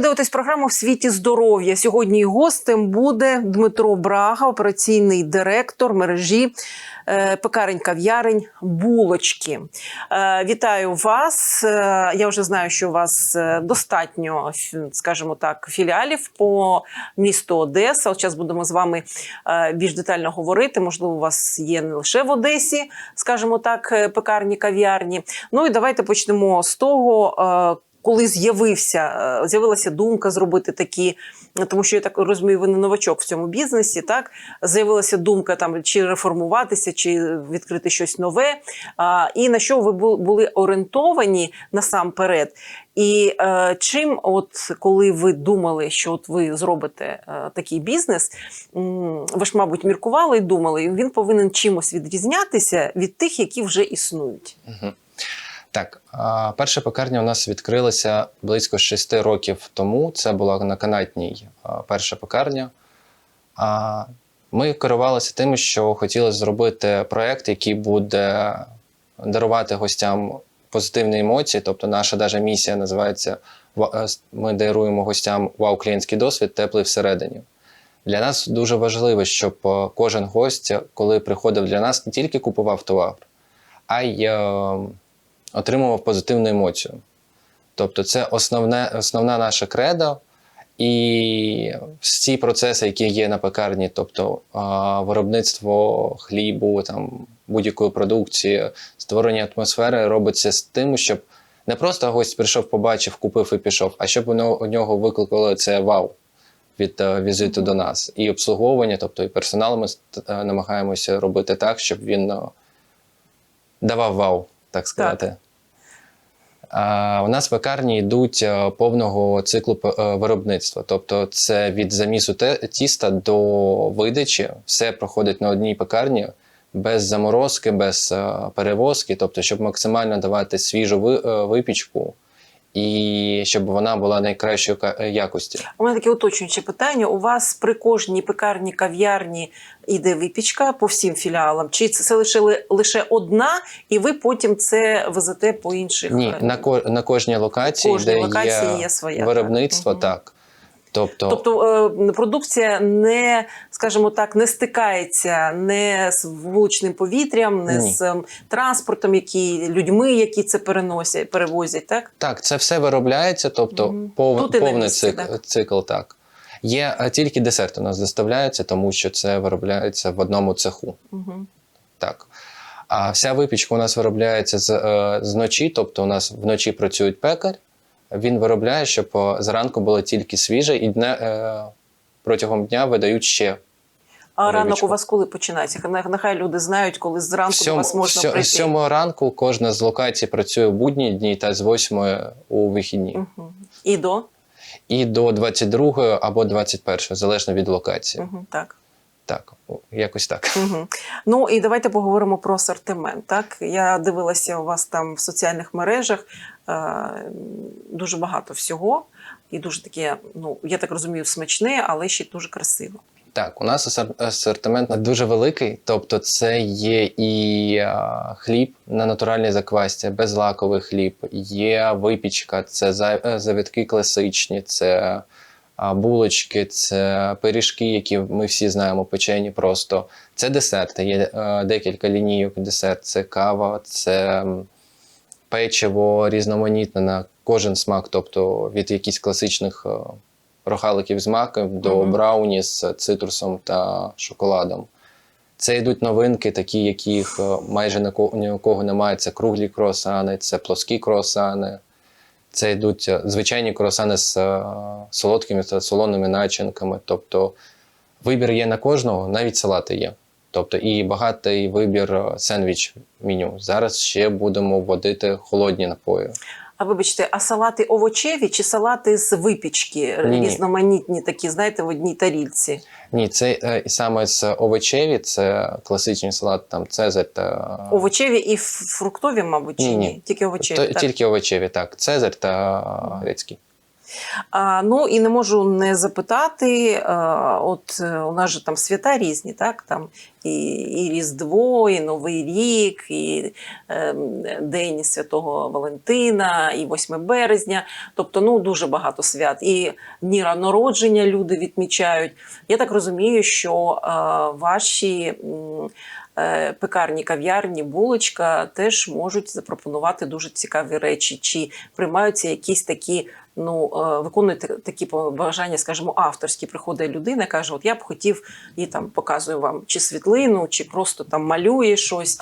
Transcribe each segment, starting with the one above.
Дивитесь програму в світі здоров'я. Сьогодні гостем буде Дмитро Брага, операційний директор мережі е, пекарень кав'ярень булочки. Е, Вітаю вас. Е, Я вже знаю, що у вас достатньо, скажімо так, філіалів по місту Одеса. От зараз будемо з вами більш детально говорити. Можливо, у вас є не лише в Одесі, скажімо так, пекарні кав'ярні. Ну і давайте почнемо з того. Коли з'явився, е, з'явилася думка зробити такі, тому що я так розумію, ви не новачок в цьому бізнесі, так з'явилася думка там чи реформуватися, чи відкрити щось нове. А, і на що ви були орієнтовані насамперед? І е, чим, от коли ви думали, що от ви зробите е, такий бізнес, ви ж, мабуть, міркували і думали, він повинен чимось відрізнятися від тих, які вже існують. Мгм. Так, перша пекарня у нас відкрилася близько 6 років тому. Це була на канатній перша пекарня. Ми керувалися тим, що хотіли зробити проєкт, який буде дарувати гостям позитивні емоції. Тобто, наша даже місія називається «Ва- е, Ми даруємо гостям вау клієнтський досвід, теплий всередині. Для нас дуже важливо, щоб е, кожен гость, коли приходив для нас, не тільки купував товар, а й е, отримував позитивну емоцію. Тобто, це основне, основна наша кредо. І всі процеси, які є на пекарні, тобто виробництво хлібу, там, будь-якої продукції, створення атмосфери робиться з тим, щоб не просто гость прийшов, побачив, купив і пішов, а щоб у нього- у нього викликало це вау від е, візиту до нас. І обслуговування, тобто і персонал ми е, намагаємося робити так, щоб він е, давав вау, так сказати. Так. у нас пекарні йдуть е, повного циклу е, виробництва. Тобто, це від замісу тіста до видачі, все проходить на одній пекарні без заморозки, без е, перевозки, тобто, щоб максимально давати свіжу ви- випічку і щоб вона була найкращої е, якості. У мене таке уточнююче питання. У вас при кожній пекарні кав'ярні йде випічка по всім філіалам? Чи це, лише, ли- лише одна, і ви потім це везете по інших? Ні, на, ко- на кожній локації, Кожній де локації є, є своя, виробництво, так. так. Тобто, Тобто е, продукція не, скажімо так, не стикається не з вуличним повітрям, не Ні. з ем, транспортом, які людьми, які це переносять, перевозять, так? Так, це все виробляється, тобто Мгм. пов... Повний місці, цикл, так. цикл, так. Є е, тільки десерт у нас доставляється, тому що це виробляється в одному цеху. Угу. Так. А вся випічка у нас виробляється з, е, зночі, тобто у нас вночі працює пекар, він виробляє, щоб зранку було тільки свіже, і дне, е, протягом дня видають ще. А ранок у вас коли починається? Нехай- люди знають, коли зранку до Сьом- вас можна сьо- прийти. З 7 ранку кожна з локацій працює в будні дні та з 8 у вихідні. Угу. І до? І до 22 або 21, залежно від локації. Угу. Так. Так, якось так. Угу. Ну і давайте поговоримо про асортимент. Так, я дивилася у вас там в соціальних мережах е, дуже багато всього, і дуже таке, ну я так розумію, смачне, але ще й дуже красиво. Так, у нас асор- асортимент дуже великий, тобто це є і хліб на натуральній заквасті, безлаковий хліб, є випічка, це е, завітки класичні, це булочки, це пиріжки, які ми всі знаємо, печені просто. Це десерти. Є е, декілька лінійок десерт, це кава, це печиво різноманітне на кожен смак, тобто від якихось класичних е, рохаликів з маком до Мгм. брауні з цитрусом та шоколадом. Це йдуть новинки, такі, яких е, майже ні у кого немає. Це круглі круасани, це плоскі круасани. Це йдуть е, звичайні круасани з е, солодкими та солоними начинками. Тобто вибір є на кожного, навіть салати є. Тобто і багатий вибір е, сендвіч меню. Зараз ще будемо вводити холодні напої. А вибачте, а салати овочеві чи салати з випічки Ні-ні. різноманітні, такі, знаєте, в одній тарільці? Ні, це е, саме з овочеві, це класичний салат, там Цезарь та Овочеві і фруктові, мабуть, чи ні? Ні-ні. Тільки овочеві. То- так? тільки овочеві, так. Цезарь та грецький. А, ну і не можу не запитати. А, от е, у нас же там свята різні, так? Там і, і Різдво, і Новий рік, і е, День Святого Валентина, і 8 березня. Тобто, ну дуже багато свят. І дні народження люди відмічають. Я так розумію, що е, ваші. е, Пекарні, кав'ярні, булочка теж можуть запропонувати дуже цікаві речі. Чи приймаються якісь такі, ну е, виконують такі бажання, скажімо, авторські. Приходить людина, каже: От я б хотів і там показую вам чи світлину, чи просто там малює щось.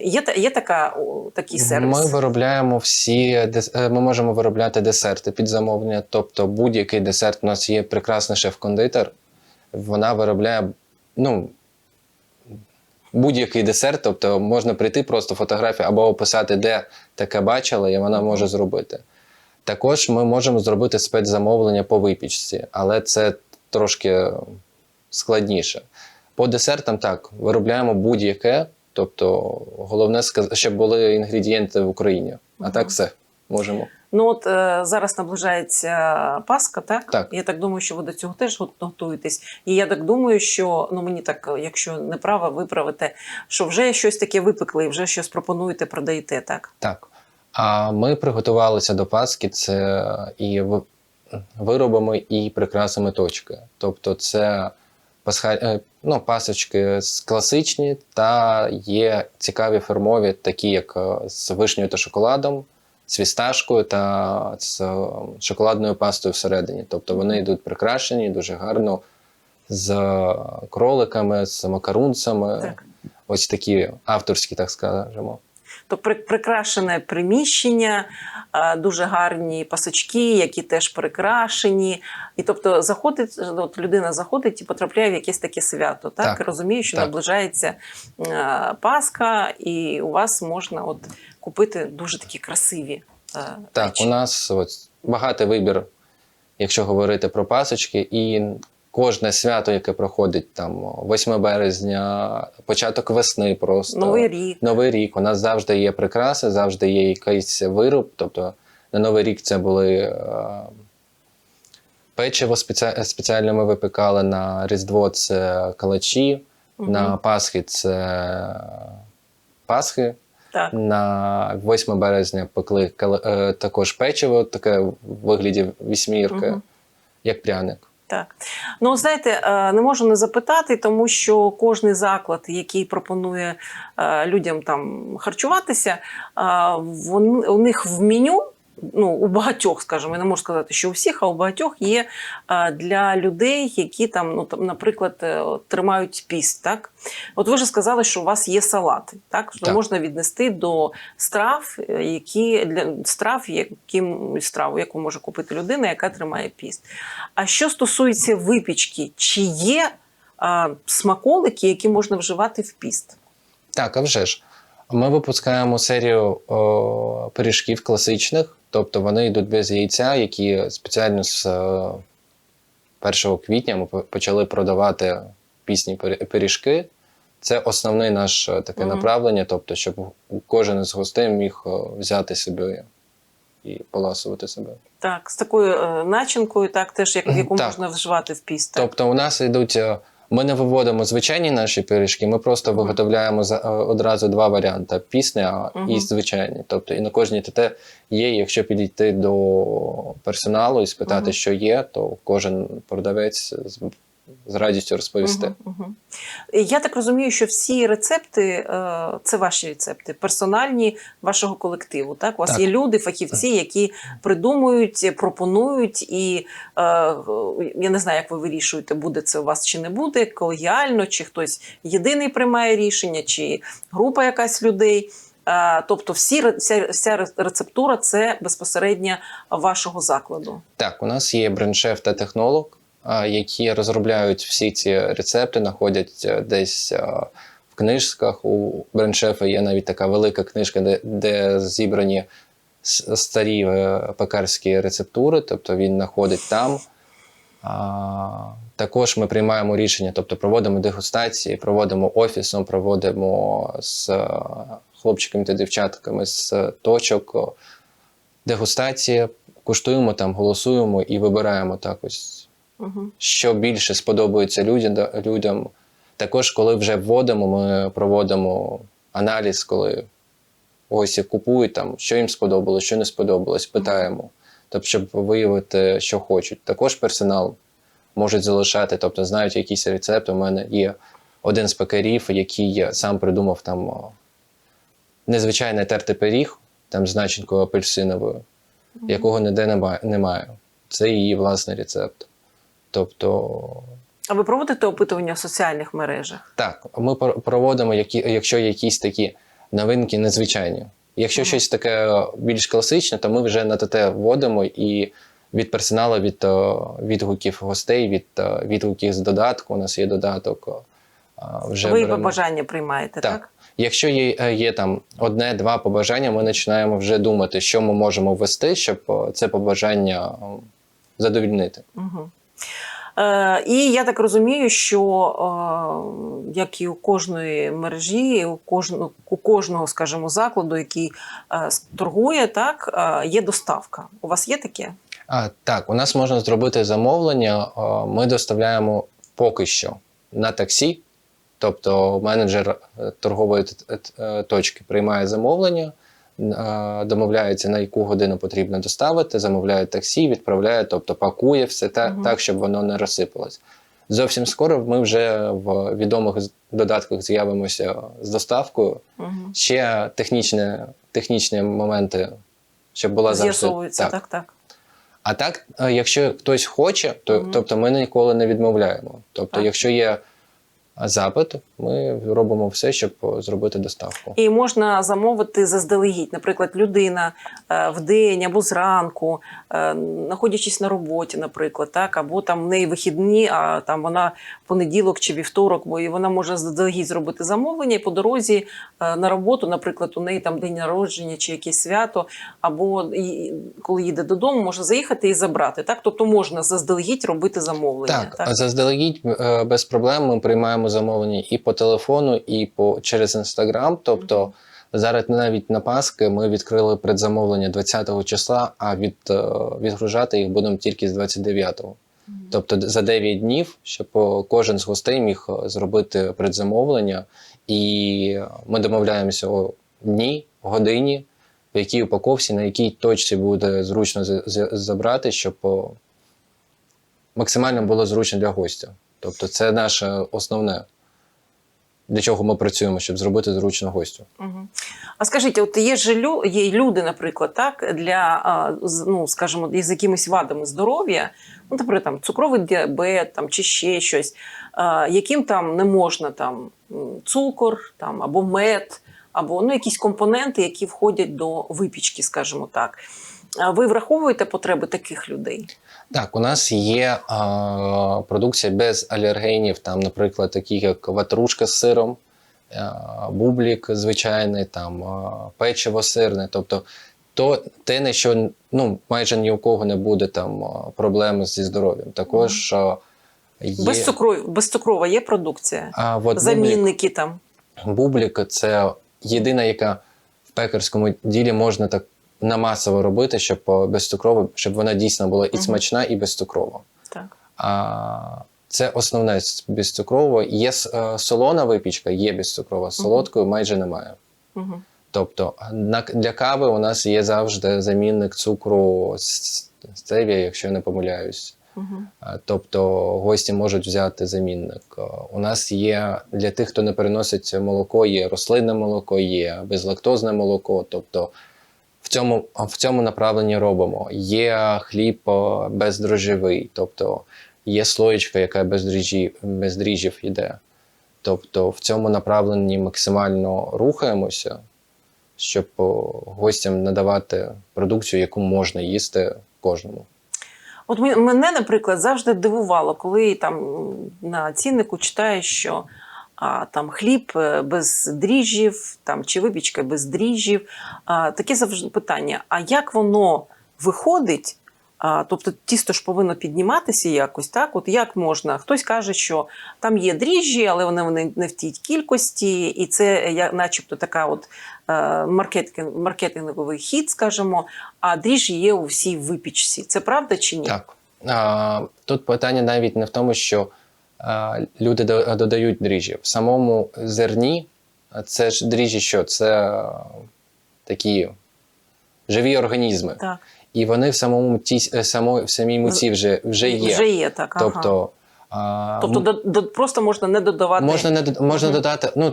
Є, є така такий сервіс. Ми виробляємо всі е, ми можемо виробляти десерти під замовлення. Тобто будь-який десерт у нас є прекрасний шеф-кондитер. Вона виробляє ну, будь-який десерт, тобто можна прийти просто фотографію або описати, де таке бачила, і вона може зробити. Також ми можемо зробити спецзамовлення по випічці, але це трошки складніше. По десертам так, виробляємо будь-яке, тобто головне, щоб були інгредієнти в Україні. А так все можемо. Ну от е, зараз наближається Пасха, так? Так. Я так думаю, що ви до цього теж готуєтесь. І я так думаю, що ну мені так, якщо не права, виправите, що вже щось таке випекли, вже щось пропонуєте, продаєте, так? Так. А ми приготувалися до Пасхи це і виробами, і прикрасами точки. Тобто, це пасха... е, ну, пасочки класичні, та є цікаві фірмові, такі як е, з вишнею та шоколадом, з фісташкою та з е, шоколадною пастою всередині. Тобто вони йдуть прикрашені дуже гарно з кроликами, з макарунцями. Так. Ось такі авторські, так скажемо. То прикрашене приміщення, е, дуже гарні пасочки, які теж прикрашені. І тобто заходить, от людина заходить і потрапляє в якесь таке свято. Так, Так, розуміє, що так. наближається е, Пасха, і у вас можна от купити дуже такі красиві. е, Так, речі. у нас от, багатий вибір, якщо говорити про пасочки, і кожне свято, яке проходить там 8 березня, початок весни, просто Новий рік. Новий рік. У нас завжди є прикраси, завжди є якийсь вироб. Тобто на Новий рік це були е, печиво спеці... спеціально ми випекали, на Різдво це калачі, Мгм. на Пасхи це Пасхи. Так. На 8 березня пекли е, також печиво, таке в вигляді вісьмірки, Мгм. як пряник. Так. Ну, знаєте, е, не можу не запитати, тому що кожний заклад, який пропонує е, людям там харчуватися, е, у них в меню. Ну, у багатьох, скажімо, я не можу сказати, що у всіх, а у багатьох є для людей, які там, ну там, наприклад, е, тримають піст. Так, от ви ж сказали, що у вас є салати, так що Так. можна віднести до страв, е, які для страв, яким страву, яку може купити людина, яка тримає піст. А що стосується випічки, чи є а, смаколики, які можна вживати в піст? Так, а вже ж. Ми випускаємо серію о, пиріжків класичних, тобто вони йдуть без яйця, які спеціально з е, 1 квітня ми почали продавати пісні пирі- пиріжки. Це основне наше таке Мгм. направлення, тобто, щоб кожен із гостей міг е, взяти собі і поласувати себе. Так, з такою е, начинкою, так, теж як, яку Так. можна вживати в піст. Тобто, у нас йдуть. е, Ми не виводимо звичайні наші пиріжки, ми просто виготовляємо за- е, одразу два варіанти: пісня Мгм. і звичайні. Тобто, і на кожній ТТ є. Якщо підійти до персоналу і спитати, Мгм. що є, то кожен продавець з, радістю розповісти. Мгм, мгм. Я так розумію, що всі рецепти е, це ваші рецепти, персональні вашого колективу. Так, у вас Так. є люди, фахівці, які придумують, пропонують, і е, я не знаю, як ви вирішуєте, буде це у вас чи не буде, колегіально, чи хтось єдиний приймає рішення, чи група якась людей. Е, Тобто, всі вся, вся рецептура це безпосередньо вашого закладу. Так, у нас є брендшеф та технолог, які розробляють всі ці рецепти, знаходять е, десь е, в книжках. У брендшефа є навіть така велика книжка, де, де зібрані старі е, пекарські рецептури, тобто він знаходить там. Також ми приймаємо рішення, тобто проводимо дегустації, проводимо офісом, проводимо з хлопчиками та дівчатками з точок дегустації, куштуємо там, голосуємо і вибираємо так ось, Угу. що більше сподобається людям. людям. Також, коли вже вводимо, ми проводимо аналіз, коли гості купують там, що їм сподобалось, що не сподобалось, питаємо, тобто, щоб виявити, що хочуть. Також персонал можуть залишати, тобто знають якісь рецепти. У мене є один з пекарів, який сам придумав там незвичайний тертий пиріг, там з начинкою апельсиновою, якого ніде немає. немає. Це її власний рецепт. Тобто, А ви проводите опитування в соціальних мережах? так, ми проводимо, які, якщо якісь такі новинки незвичайні. Якщо Ага. щось таке більш класичне, то ми вже на ТТ вводимо і від персоналу, від е, відгуків гостей, від е, відгуків з додатку. У нас є додаток. е, Вже ви беремо. побажання приймаєте, так? Так. Якщо є, є там одне-два побажання, ми починаємо вже думати, що ми можемо ввести, щоб це побажання задовільнити. Угу. Е, і я так розумію, що е, як і у кожної мережі, у кожного, у кожного, скажімо, закладу, який е, торгує, так, є доставка. У вас є таке? А, так, у нас можна зробити замовлення. Ми доставляємо поки що на таксі. Тобто менеджер торгової точки приймає замовлення, домовляється, на яку годину потрібно доставити, замовляє таксі, відправляє, тобто пакує все так, Мгм. так щоб воно не розсипалось. Зовсім скоро ми вже в відомих додатках з'явимося з доставкою. Угу. Ще технічні, технічні моменти, щоб була завжди З'ясовується, так, так. а так, е, якщо хтось хоче, то Мгм. тобто ми ніколи не відмовляємо. Тобто, Так. якщо є запит, ми робимо все, щоб е, зробити доставку. І можна замовити заздалегідь. Наприклад, людина е, вдень або зранку, е, знаходячись на роботі, наприклад, так, або там в неї вихідні, а там вона понеділок чи вівторок, бо і вона може заздалегідь зробити замовлення і по дорозі е, на роботу, наприклад, у неї там день народження чи якесь свято, або коли їде додому, може заїхати і забрати. Так, тобто можна заздалегідь робити замовлення. Так, а заздалегідь е, без проблем ми приймаємо замовлення і по телефону, і по через інстаграм. Тобто Мгм. зараз навіть на Паски ми відкрили предзамовлення 20 числа, а від, е, відгружати їх будемо тільки з 29-го. Тобто за 9 днів, щоб е, кожен з гостей міг е, зробити предзамовлення, і ми домовляємося о дні, годині, в якій упаковці, на якій точці буде зручно забрати, щоб максимально було зручно для гостя. Тобто, це наше основне, для чого ми працюємо, щоб зробити зручно гостю. А скажіть, от є ж лю- є люди, наприклад, так, для, ну, скажімо, з якимись вадами здоров'я, ну, наприклад, там, цукровий діабет там, чи ще щось, яким там не можна там, цукор там, або мед, або ну, якісь компоненти, які входять до випічки, скажімо так. Ви враховуєте потреби таких людей? Так, у нас є а, продукція без алергенів, там, наприклад, такі як ватрушка з сиром, а, бублік звичайний, там, а, печиво сирне. Тобто то, те, на що ну, майже ні у кого не буде там, проблем зі здоров'ям. Також а, є. Без, цукров... Безцукрова є продукція? А, от бублік, Замінники там. бублік це єдина, яка в пекарському ділі можна так намасово робити, щоб а, безцукрово, щоб вона дійсно була і смачна, і безцукрова. Так. А, це основне с- безцукрово. Є е, солона випічка, є безцукрова, солодкою майже немає. Угу. Тобто на, для кави у нас є завжди замінник цукру стевія, якщо я не помиляюсь. Тобто гості можуть взяти замінник. У нас є для тих, хто не переносить молоко, є рослинне молоко, є безлактозне молоко. Тобто цьому, в цьому направленні робимо. Є хліб а, бездрожжевий, тобто є слоєчка, яка без дріжджів, без дріжджів йде. Тобто в цьому направленні максимально рухаємося, щоб гостям надавати продукцію, яку можна їсти кожному. От мене, наприклад, завжди дивувало, коли там на ціннику читаєш, що а, там хліб е, без дріжджів, там чи випічка без дріжджів. А, таке завжди питання: а як воно виходить А, тобто тісто ж повинно підніматися якось, так? От як можна? Хтось каже, що там є дріжджі, але вони, вони не в тій кількості, і це я- начебто така от е, маркетинг, маркетинговий хід, скажімо, а дріжджі є у всій випічці. Це правда чи ні? Так. А, тут питання навіть не в тому, що люди додають дріжджі. В самому зерні це ж дріжджі що? Це такі живі організми. Так. І вони в самому ті, е, само, в самій муці вже, вже є. Вже є так. ага. Тобто, а, тобто до, до, просто можна не додавати. можна, не, можна Мгм. додати, ну,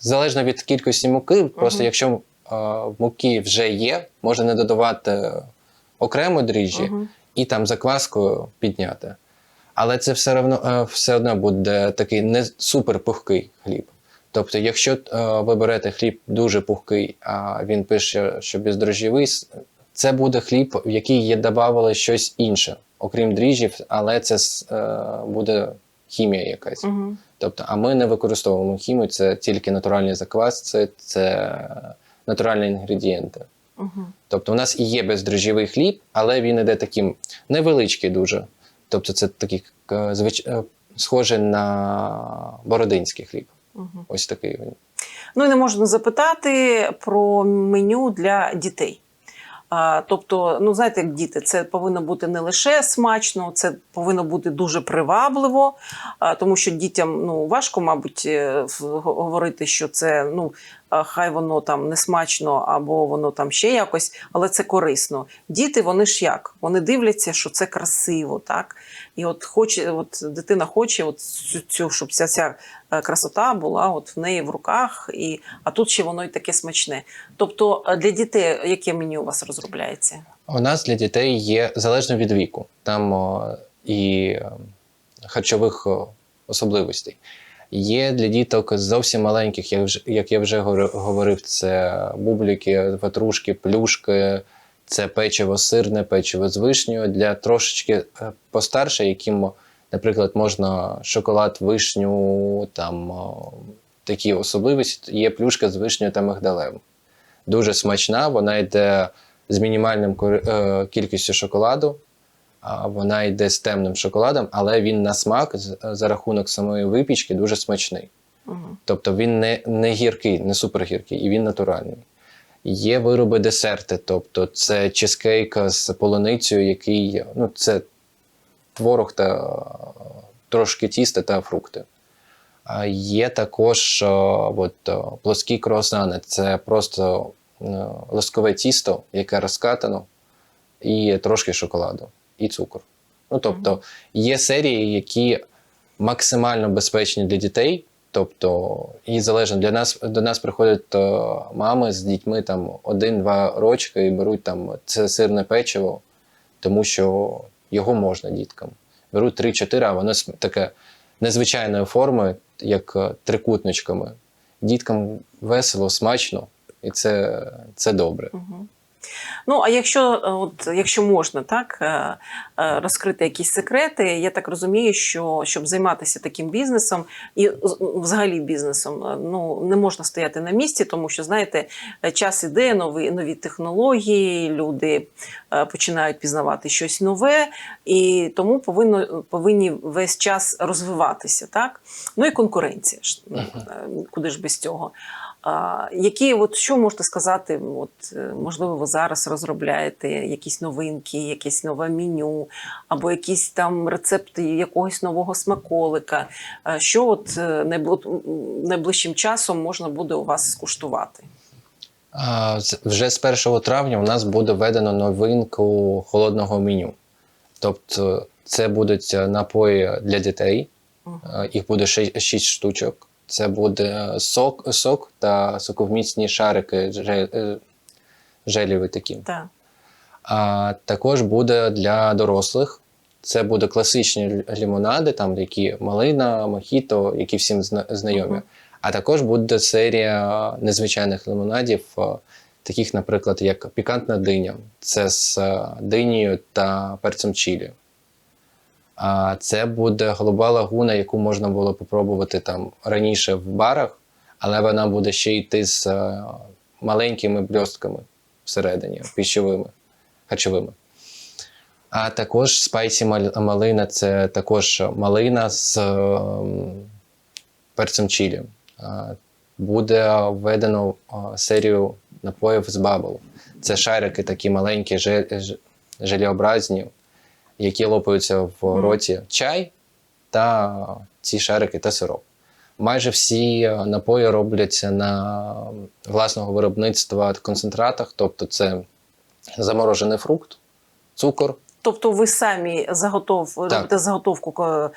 залежно від кількості муки, просто Мгм. якщо а, муки вже є, можна не додавати окремо дріжджі Мгм. і там закваскою підняти. Але це все одно, е, все одно буде такий не супер пухкий хліб. Тобто, якщо е, ви берете хліб дуже пухкий, а він пише, що бездрожжєвий, це буде хліб, в який є додавали щось інше, окрім дріжджів, але це е, буде хімія якась. Мгм. Тобто, а ми не використовуємо хімію, це тільки натуральний заквас, це, це натуральні інгредієнти. Мгм. Тобто, у нас і є бездрожжєвий хліб, але він іде таким невеличкий дуже. Тобто, це такий е, звич... е, схожий на бородинський хліб. Мгм. Ось такий він. Ну і не можна запитати про меню для дітей. А, тобто, ну знаєте, як діти, це повинно бути не лише смачно, це повинно бути дуже привабливо, а, тому що дітям ну важко, мабуть, е, говорити, що це ну хай воно там не смачно або воно там ще якось, але це корисно. Діти, вони ж як? Вони дивляться, що це красиво, так? І от хоче, от дитина хоче, от цю, цю щоб ця, ця е, красота була от в неї в руках, і, а тут ще воно і таке смачне. Тобто е, для дітей яке меню у вас розробляється? У нас для дітей є залежно від віку, там о, і е, харчових особливостей. Є для діток зовсім маленьких, як, я вже говорив, це бубліки, ватрушки, плюшки, це печиво сирне, печиво з вишнею. Для трошечки е, постарше, яким, наприклад, можна шоколад, вишню, там такі особливості, є плюшка з вишнею та мигдалем. Дуже смачна, вона йде з мінімальним е, кількістю шоколаду. Вона йде з темним шоколадом, але він на смак за рахунок самої випічки дуже смачний. Угу. Тобто він не, не гіркий, не супергіркий, і він натуральний. Є вироби десерти, тобто це чизкейк з полуницею, який ну, це творог та трошки тіста та фрукти. А є також от, плоскі круасани. Це просто е, лоскове тісто, яке розкатано, і трошки шоколаду, і цукор. Ну, тобто, є серії, які максимально безпечні для дітей. Тобто, і залежно для нас до нас приходять е, мами з дітьми там один-два рочки і беруть там це сирне печиво, тому що його можна діткам. Беруть 3-4, а воно таке незвичайної форми, як е, трикутничками. Діткам весело, смачно, і це, це добре. Угу. Ну, а якщо, е, от, якщо можна так, е, е, розкрити якісь секрети, я так розумію, що щоб займатися таким бізнесом і взагалі бізнесом, ну, не можна стояти на місці, тому що, знаєте, час іде, нові, нові технології, люди починають пізнавати щось нове, і тому повинно, повинні весь час розвиватися. Так? Ну і конкуренція. ж, Куди ж без цього? Які, от що можете сказати? От, е, можливо, ви зараз розробляєте якісь новинки, якесь нове меню, або якісь там рецепти якогось нового смаколика. Е, Що от е, найближчим часом можна буде у вас скуштувати? Вже з 1 травня у нас буде введено новинку холодного меню. Тобто, це будуть напої для дітей, їх буде 6 штучок. Це буде сок, сок та соковмісні шарики е, желіві такі. Так. А також буде для дорослих. Це буде класичні лімонади, там які малина, мохіто, які всім зна- знайомі. Мгм. А також буде серія незвичайних лимонадів, е, таких, наприклад, як пікантна диня. Це з е, динією та перцем чилі. А це буде голуба лагуна, яку можна було попробувати там раніше в барах, але вона буде ще йти з е, маленькими бльостками всередині, пищовими, харчовими. А також спайсі малина це також малина з ем, перцем чилі. Буде введено а, серію напоїв з бабл. Це шарики такі маленькі, желеобразні, які лопаються в Мгм. роті чай та ці шарики та сироп. Майже всі е, напої робляться на власного виробництва концентратах, тобто це заморожений фрукт, цукор, Тобто ви самі заготов, робите заготовку е,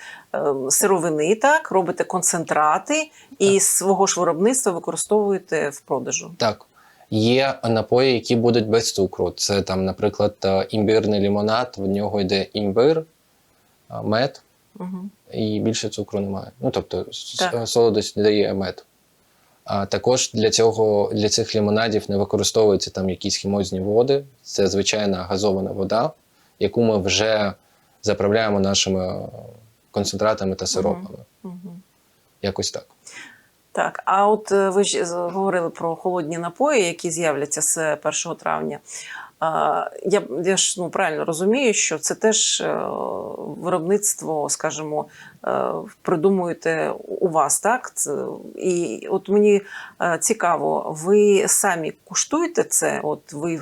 сировини, так, робите концентрати і з свого ж виробництва використовуєте в продажу. Так. Є напої, які будуть без цукру. Це там, наприклад, е, імбирний лимонад, в нього йде імбир, е, мед, Угу. і більше цукру немає. Ну, тобто, Так. солодость дає мед. А також для цього для цих лимонадів не використовуються там якісь хімозні води. Це звичайна газована вода, яку ми вже заправляємо нашими е, концентратами та сиропами. Угу. Якось так. Так, а от е, ви ж говорили про холодні напої, які з'являться з 1 травня. Я, я ж ну, правильно розумію, що це теж е, виробництво, скажімо, е, придумуєте у вас, так? І от мені е, цікаво, ви самі куштуєте це? От ви е,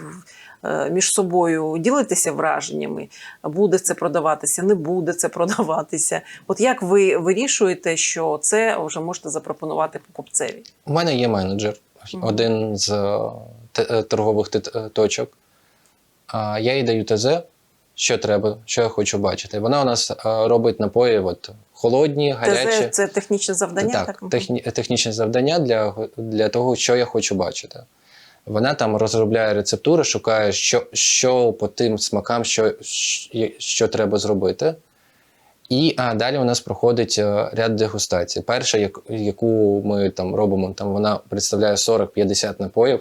між собою ділитеся враженнями? Буде це продаватися, не буде це продаватися? От як ви вирішуєте, що це вже можете запропонувати покупцеві? У мене є менеджер, Мгм. один з е, е, торгових е, точок. Я їй даю ТЗ, що треба, що я хочу бачити. Вона у нас е, робить напої от, холодні, гарячі. ТЗ – це технічне завдання? так, Так, техні, технічне завдання для, для того, що я хочу бачити. Вона там розробляє рецептури, шукає, що, що по тим смакам, що, що, треба зробити. І а, далі у нас проходить е, ряд дегустацій. Перша, як, яку ми там робимо, там вона представляє 40-50 напоїв,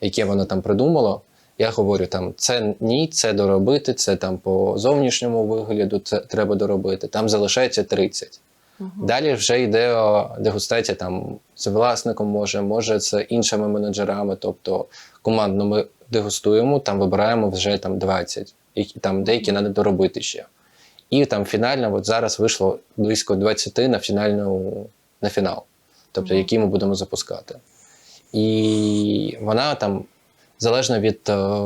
які вона там придумала. Я говорю, там це ні, це доробити, це там по зовнішньому вигляду, це треба доробити. Там залишається 30. Мгм. Далі вже йде дегустація там з власником, може, може з іншими менеджерами. Тобто командно ми дегустуємо, там вибираємо вже там 20, які там деякі треба доробити ще. І там фінально, от зараз вийшло близько 20 на фінальну на фінал, тобто Мгм. які ми будемо запускати. І вона там залежно від е,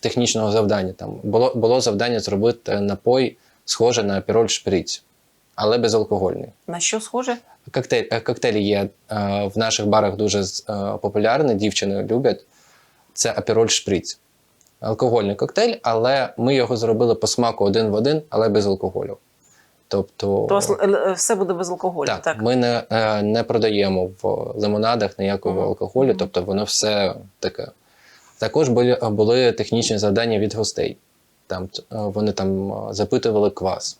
технічного завдання. Там було, було завдання зробити напой схоже на піроль шприц, але безалкогольний. На що схоже? Коктейль, е, коктейлі є е, в наших барах дуже е, популярні, дівчини люблять. Це апероль шприц. Алкогольний коктейль, але ми його зробили по смаку один в один, але без алкоголю. Тобто, То все буде без алкоголю, так, так? ми не, не продаємо в лимонадах ніякого Мгм. алкоголю, тобто воно все таке. Також були, були технічні завдання від гостей. Там, вони там запитували квас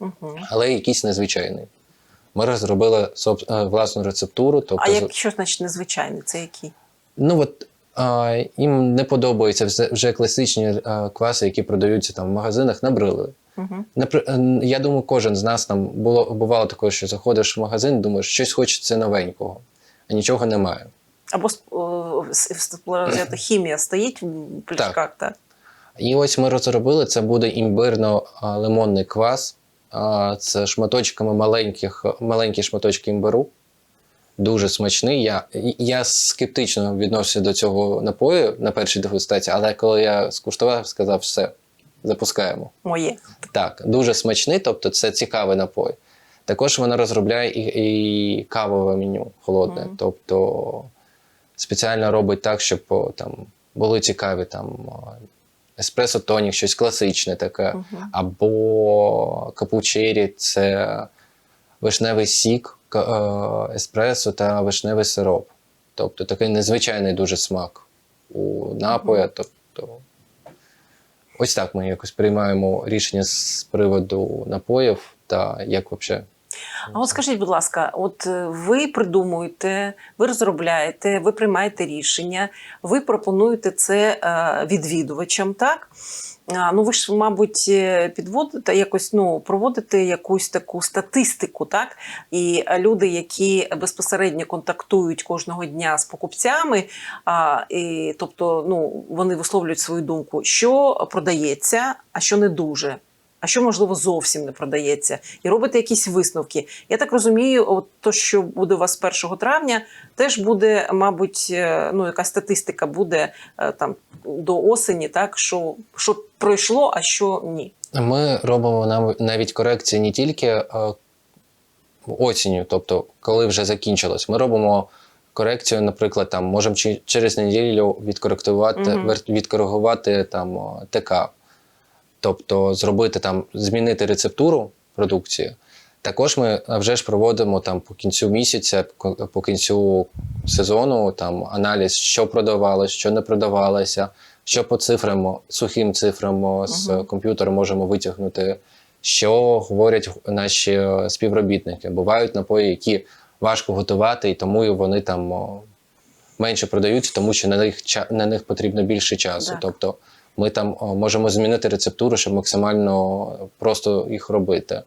Угу. але якийсь незвичайний. Ми розробили соб- е, власну рецептуру. Тобто, А як що значить незвичайний? Це які? ну, от, а, їм не подобаються вже, класичні е, кваси, які продаються там в магазинах, набрили. Угу. Я думаю, кожен з нас там було бувало таке, що заходиш в магазин, думаєш, щось хочеться новенького, а нічого немає. Або хімія стоїть в пляшках, так? І ось ми розробили це буде імбирно-лимонний квас. Це шматочками маленьких, маленькі шматочки імбиру. Дуже смачний. Я, я скептично відносився до цього напою на першій дегустації, але коли я скуштував, сказав, все, запускаємо. Моє. Так, дуже смачний, тобто це цікавий напой. Також вона розробляє і, і кавове меню холодне. Мгм. Тобто спеціально робить так, щоб там були цікаві там еспресо тонік, щось класичне таке, Мгм. або капучері це вишневий сік, е, еспресо та вишневий сироп. Тобто такий незвичайний дуже смак у напоя. Тобто, ось так ми якось приймаємо рішення з приводу напоїв та як взагалі. А от скажіть, будь ласка, от е, ви придумуєте, ви розробляєте, ви приймаєте рішення, ви пропонуєте це е, відвідувачам, так? Ну, ви ж, мабуть, е, підводите якось, ну, проводите якусь таку статистику, так? І люди, які безпосередньо контактують кожного дня з покупцями, а, і, тобто, ну, вони висловлюють свою думку, що продається, а що не дуже. А що можливо зовсім не продається, і робите якісь висновки. Я так розумію, от то, що буде у вас 1 травня, теж буде, мабуть, е, ну якась статистика буде е, там до осені, так що, що пройшло, а що ні. Ми робимо навіть корекції не тільки е, осінню, тобто коли вже закінчилось. Ми робимо корекцію, наприклад, там можемо через неділю відкоректувати, вер- відкоригувати там ТК, тобто зробити там, змінити рецептуру продукції. Також ми вже ж проводимо там по кінцю місяця, по кінцю сезону там аналіз, що продавалось, що не продавалося, що по цифрам, сухим цифрам о, з Мгм. комп'ютера можемо витягнути, що говорять наші е, співробітники. Бувають напої, які важко готувати, і тому вони там менше продаються, тому що на них на них потрібно більше часу. Так. Тобто ми там можемо змінити рецептуру, щоб максимально просто їх робити.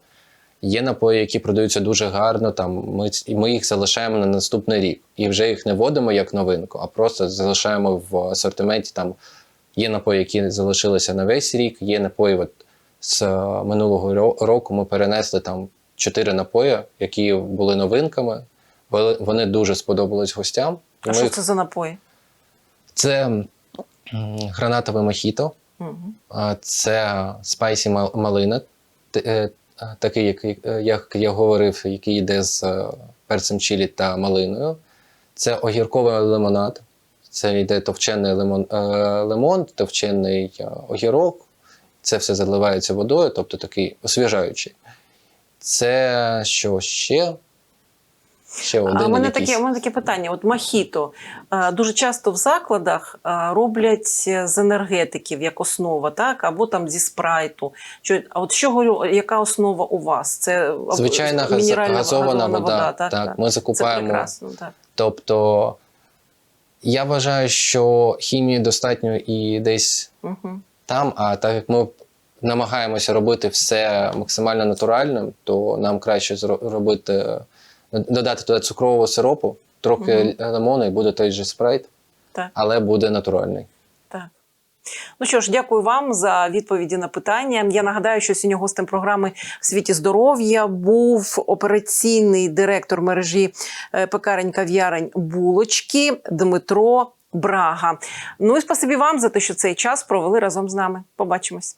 Є напої, які продаються дуже гарно. Там ми, і ми їх залишаємо на наступний рік. І вже їх не вводимо як новинку, а просто залишаємо в асортименті. Там є напої, які залишилися на весь рік. Є напої, от з е, минулого року ми перенесли там чотири напої, які були новинками. Вони- дуже сподобались гостям. А ми що їх- це за напої? Це гранатове мохіто. Угу. Це спайсі малина, е, е, такий, який, е, як я говорив, який йде з перцем чилі та малиною. Це огірковий лимонад. Це йде товчений лимон, лимон, товчений огірок. Це все заливається водою, тобто такий освіжаючий. Це що ще? Ще один А у мене якийсь. таке, мене таке питання: от мохіто е, дуже часто в закладах е, роблять з енергетиків як основа, так або там зі спрайту. А от що говорю, яка основа у вас? Це Звичайна мінеральна газована вода. так, Так, ми Це закупаємо. прекрасно, так. Тобто я вважаю, що хімії достатньо і десь Угу. там, а так як ми намагаємося робити все максимально натуральним, то нам краще зро- робити, додати туди цукрового сиропу, трохи лимону і буде той же спрайт, Так. але буде натуральний. Так. Ну що ж, дякую вам за відповіді на питання. Я нагадаю, що сьогодні гостем програми в світі здоров'я був операційний директор мережі е, пекарень кав'ярень булочки Дмитро Брага. Ну і спасибі вам за те, що цей час провели разом з нами. Побачимось.